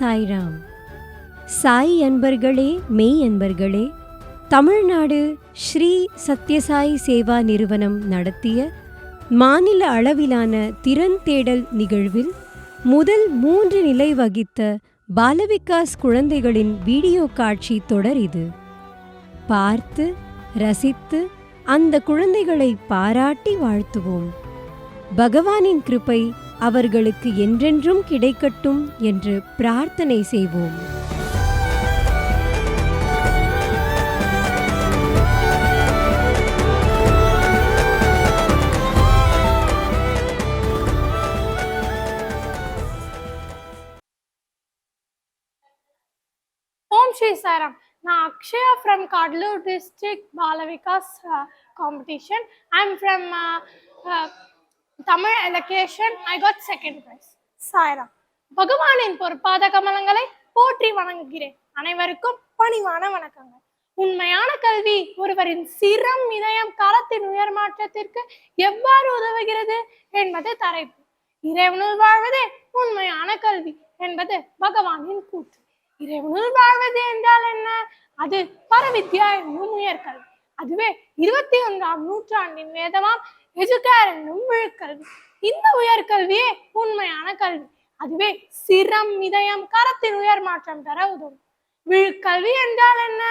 சாய்ராம். சாய் அன்பர்களே மெய் அன்பர்களே தமிழ்நாடு ஸ்ரீ சத்யசாய் சேவா நிறுவனம் நடத்திய மாநில அளவிலான திறன் தேடல் நிகழ்வில் முதல் மூன்று நிலை வகித்த பாலவிகாஸ் குழந்தைகளின் வீடியோ காட்சி தொடர் இது. பார்த்து ரசித்து அந்த குழந்தைகளை பாராட்டி வாழ்த்துவோம். பகவானின் கிருப்பை அவர்களுக்கு என்றென்றும் கிடைக்கட்டும் என்று பிரார்த்தனை செய்வோம். ஓம் ஸ்ரீ சாரம் நான் Akshaya from Cuddalore district Balvikas competition I'm from Tamil elocution I got second prize Sairam பகவானின் பொற்பாத கமலங்களை போற்றி வணங்குகிறேன். அனைவருக்கும் பணிவான வணக்கங்கள். உண்மையான கல்வி ஒருவரின் சிரம் இதயம் காலத்தின் உயர் மாற்றத்திற்கு எவ்வாறு உதவுகிறது என்பது தலைப்பு. இறைவனுள் வாழ்வதே உண்மையான கல்வி என்பது பகவானின் கூற்று. இறைவனுள் வாழ்வது என்றால் என்ன? அது பரவித்யா என்னும் உயர்கல்வி அதுவே இருபத்தி ஒன்றாம் நூற்றாண்டின் வேதமாம் எஜுகேர் விழுக்கல்வி. இந்த உயர்கல்வியே உண்மையான கல்வி. அதுவே சிரம் இதயம் கரத்தின் உயர் மாற்றம் பெற உதவும். விழுக்கல்வி என்றால் என்ன?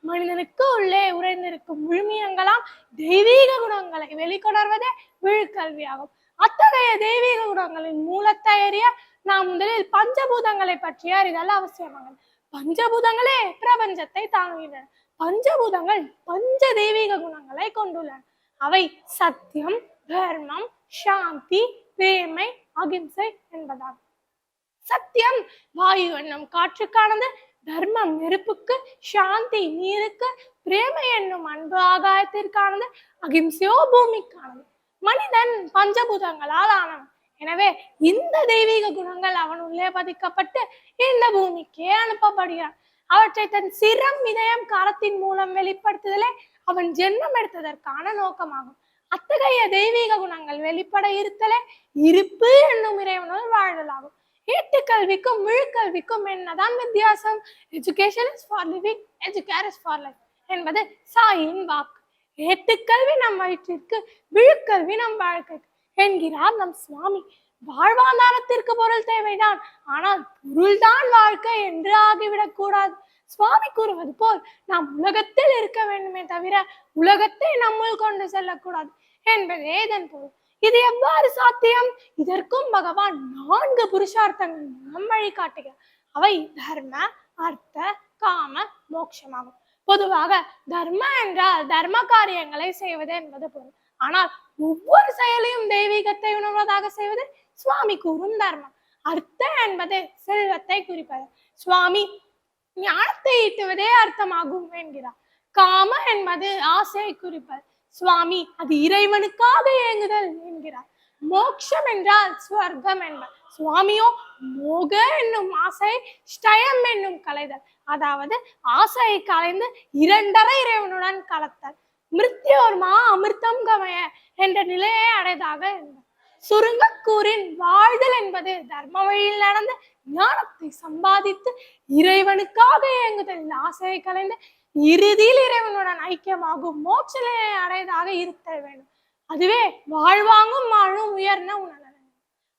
மனிதனுக்கு உள்ளே உறைந்திருக்கும் விழுமியங்களாம் தெய்வீக குணங்களை வெளிக்கொணர்வதே விழுக்கல்வியாகும். அத்தகைய தெய்வீக குணங்களின் மூலத்தை அறிய நாம் முதலில் பஞ்சபூதங்களை பற்றிய அறிதல் அவசியமாகும். பஞ்சபூதங்களே பிரபஞ்சத்தை தாங்குகின்றன. பஞ்சபூதங்கள் பஞ்ச தெய்வீக குணங்களை கொண்டுள்ளன. அவை சத்தியம் தர்மம் சாந்தி பிரேமை அகிம்சை என்பதாகும். சத்தியம் வாயு என்னும் காற்றுக்கானது தர்மம் நெருப்புக்கு சாந்தி நீருக்கு பிரேமை என்னும் அன்பு ஆகாயத்திற்கானது அகிம்சையோ பூமிக்கானது. மனிதன் பஞ்சபூதங்களால் ஆனவன். எனவே இந்த தெய்வீக குணங்கள் அவன் உள்ளே பதிக்கப்பட்டு இந்த பூமிக்கே அனுப்பப்படுகிறான். அவற்றை தன் சிரம் இதயம் காலத்தின் மூலம் வெளிப்படுத்துதலே அவன் ஜென்மம் எடுத்ததற்கான நோக்கமாகும். அத்தகைய தெய்வீக குணங்கள் வெளிப்பட இருத்தலே இருப்பு என்னும் இறைவனுள் வாழ்தலாகும் ஏட்டுக்கல்விக்கும் விழுக்கல்விக்கும் என்னதான் வித்தியாசம்? Education is for living educare is for life என்பது சாயின் வாக்கு. ஏட்டுக்கல்வி நம் வயிற்றிற்கு விழுக்கல்வி நம் வாழ்க்கைக்கு என்கிறார் நம் சுவாமி. வாழ்வாதாரத்திற்கு பொருள் தேவைதான். ஆனால் பொருள்தான் வாழ்க்கை என்று ஆகிவிடக் கூடாது. சுவாமி கூறுவது போல் நாம் உலகத்தில் இருக்க வேண்டுமே தவிர உலகத்தை நம்முள் கொண்டு செல்லக்கூடாது என்பதே இதன் பொருள்? இது எவ்வாறு சாத்தியம்? இதற்கும் பகவான் நான்கு புருஷார்த்தங்கள் மூலம் வழிகாட்டுகிறார் அவை தர்ம அர்த்த காம மோட்சமாகும். பொதுவாக தர்ம என்றால் தர்ம காரியங்களை செய்வது என்பது பொருள். ஆனால் ஒவ்வொரு செயலையும் தெய்வீகத்தை உணர்வதாக செய்வது சுவாமி கூறும் தர்மம். அர்த்த என்பது செல்வத்தை குறிப்பது. சுவாமி ஞானத்தை ஈட்டுவதே அர்த்தமாகும் என்கிறார் காம என்பது ஆசையை குறிப்பது. சுவாமி அது இறைவனுக்காக இயங்குதல் என்கிறார். மோக்ஷம் என்றால் ஸ்வர்க்கம் என்பர். சுவாமியோ மோக என்னும் ஆசை ஸ்டயம் என்னும் கலைதல். அதாவது ஆசையை கலைந்து இரண்டரை இறைவனுடன் கலத்தல். மிருத்தியோர்மா அமிர்தம் கமய என்ற நிலையை அடைதாக என்பர். சுருங்க கூறின் வாழ்தல் என்பது தர்ம வழியில் நடந்த ஞானத்தை சம்பாதித்து இறைவனுக்காக இயங்குதல் ஆசையை கலைந்து இறுதியில் இறைவனுடன் ஐக்கியமாகும் மோட்ச அடையதாக இருத்தல் வேண்டும். அதுவே வாழ்வாங்கும் வாழும் உயர்ந்த உணர்வு.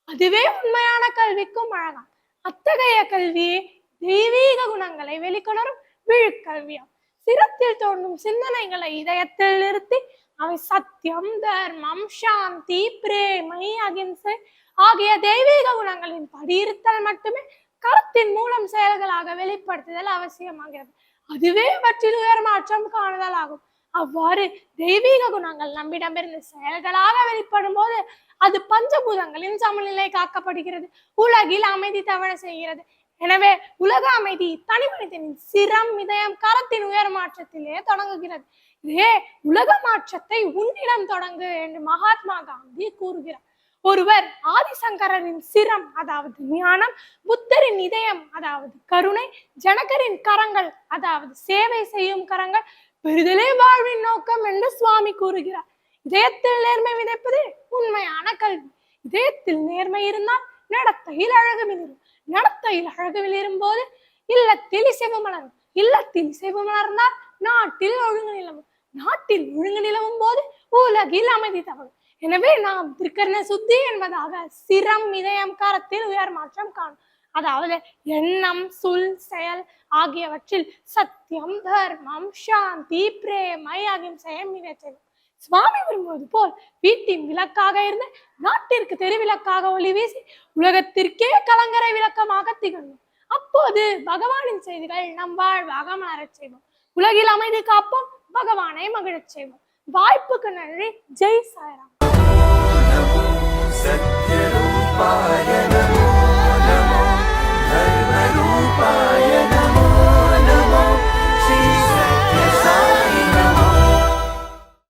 அதுவே உண்மையான கல்விக்கும் அழகாம். அத்தகைய கல்வியே தெய்வீக குணங்களை வெளிக்கொணரும் விழுக்கல்வியாம். சிரத்தில் தோன்றும் சிந்தனைகளை இதயத்தில் நிறுத்தி அவன் சத்தியம் தர்மம் சாந்தி பிரேமை அகிம்சை ஆகிய தெய்வீக குணங்களின் படியிருத்தல் மட்டுமே கருத்தின் மூலம் செயல்களாக வெளிப்படுத்துதல் அவசியமாகிறது. அதுவே அவற்றில் உயர் மாற்றம் காணுதல் ஆகும். அவ்வாறு தெய்வீக குணங்கள் நம்மிடமிருந்து செயல்களாக வெளிப்படும் போது அது பஞ்சபூதங்களின் சமநிலை காக்கப்படுகிறது. உலகில் அமைதி தவழ செய்கிறது. எனவே உலக அமைதி தனி மனிதனின் சிரம் இதயம் காலத்தின் உயர் மாற்றத்திலே தொடங்குகிறது. இதே உலக மாற்றத்தை உன்னிடம் தொடங்கு என்று மகாத்மா காந்தி கூறுகிறார். ஒருவர் ஆதிசங்கரரின் சிரம் அதாவது ஞானம் புத்தரின் இதயம் அதாவது கருணை ஜனகரின் கரங்கள் அதாவது சேவை செய்யும் கரங்கள் பெறுதலே வாழ்வின் நோக்கம் என்று சுவாமி கூறுகிறார். இதயத்தில் நேர்மை விதைப்பது உண்மையான கல்வி. இதயத்தில் நேர்மை இருந்தால் நடத்தையில் அழகு மிளிரும் நடத்தையில் அழகு மிளிரும் போது இல்லத்தில் இசைவு மலரும். இல்லத்தில் இசைவு மலர்ந்தால் நாட்டில் ஒழுங்கு நிலவும். நாட்டில் ஒழுங்கு நிலவும் போது உலகில் அமைதி தவறும். எனவே நாம் திருக்கர்ண சுத்தி என்பதாக சிரம் இதயம் காரத்தில் உயர் மாற்றம் காணும். அதாவது எண்ணம் சொல் செயல் ஆகியவற்றில் சத்தியம் தர்மம் சாந்தி பிரேமை அகிம்சையம் மிகச்செய்யும் சுவாமி விரும்புவது போல் வீட்டின் விளக்காக இருந்து நாட்டிற்கு தெருவிளக்காக ஒளி வீசி உலகத்திற்கே கலங்கரை விளக்கமாக திகழும். அப்போது பகவானின் செய்திகள் நம் வாழ்வாக மலரச் செய்வோம். உலகில் அமைதி காப்போம் பகவானை மகிழச் செய்வோம். வாய்ப்புக்கு நன்றி. ஜெய் சாய்ராம்.